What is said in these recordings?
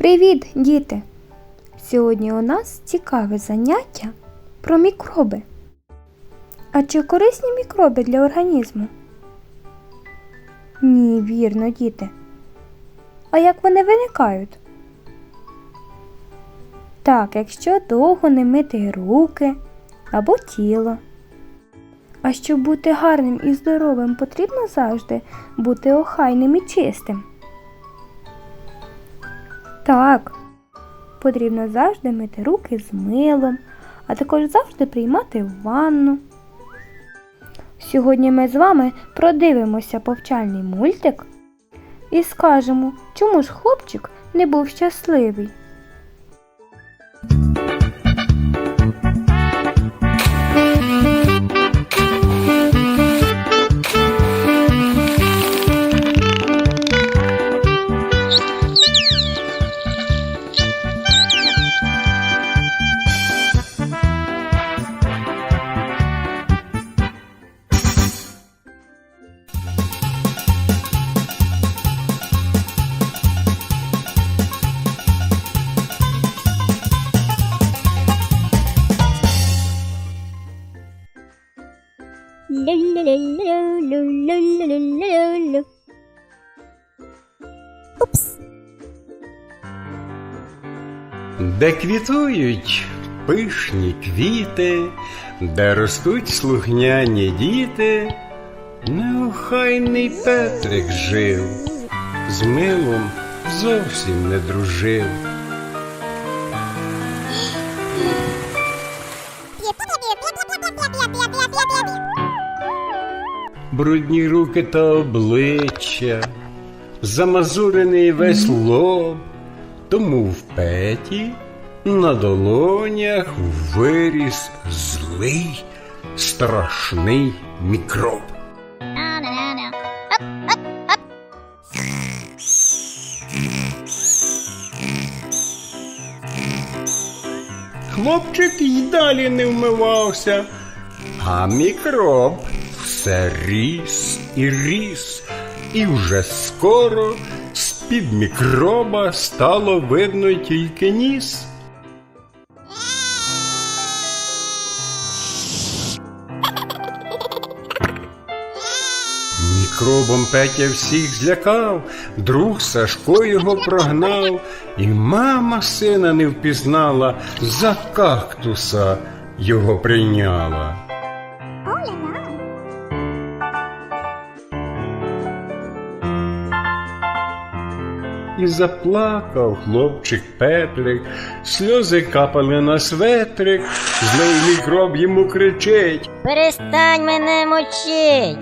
Привіт, діти! Сьогодні у нас цікаве заняття про мікроби. А чи корисні мікроби для організму? Ні, вірно, діти. А як вони виникають? Так, якщо довго не мити руки або тіло. А щоб бути гарним і здоровим, потрібно завжди бути охайним і чистим. Так, потрібно завжди мити руки з милом, а також завжди приймати ванну. Сьогодні ми з вами продивимося повчальний мультик і скажемо, чому ж хлопчик не був щасливий. Лю-лю-лю-лю-лю-лю-лю-лю. Упс. де квітують пишні квіти, де ростуть слухняні діти, неохайний Петрик жив, з милом зовсім не дружив. Брудні руки та обличчя, замазурений весь лоб, тому в петі на долонях виріс злий страшний мікроб. Хлопчик й далі не вмивався, а мікроб все ріс і ріс, і вже скоро з-під мікроба стало видно тільки ніс. Мікробом Петя всіх злякав, друг Сашко його прогнав, і мама сина не впізнала, за кактуса його прийняла. І заплакав хлопчик Петрик, сльози капали на светрик, злий мікроб йому кричить. Перестань мене мочить.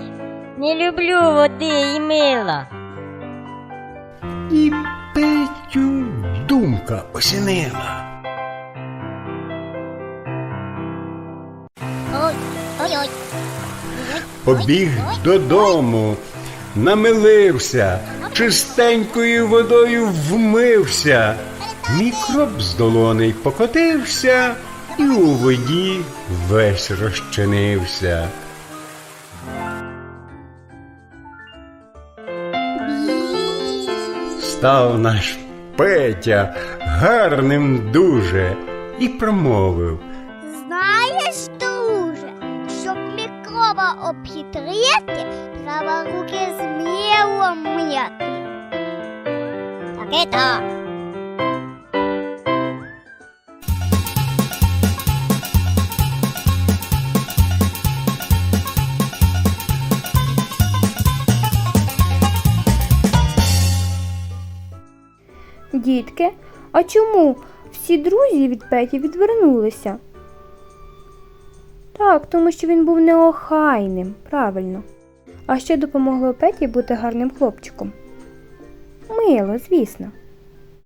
Не люблю води і мила. І Петю думка осінила. Ой-ой. Побіг додому, намилився, чистенькою водою вмився. Мікроб з долоней покотився і у воді весь розчинився. Став наш Петя гарним дуже і промовив. Знаєш, друже, щоб мікроба обхитрити, треба руки з мити. Таке. Дітки, а чому всі друзі від Петі відвернулися? Так, тому що він був неохайним, правильно. А ще допомогло Петі бути гарним хлопчиком. Мило, звісно.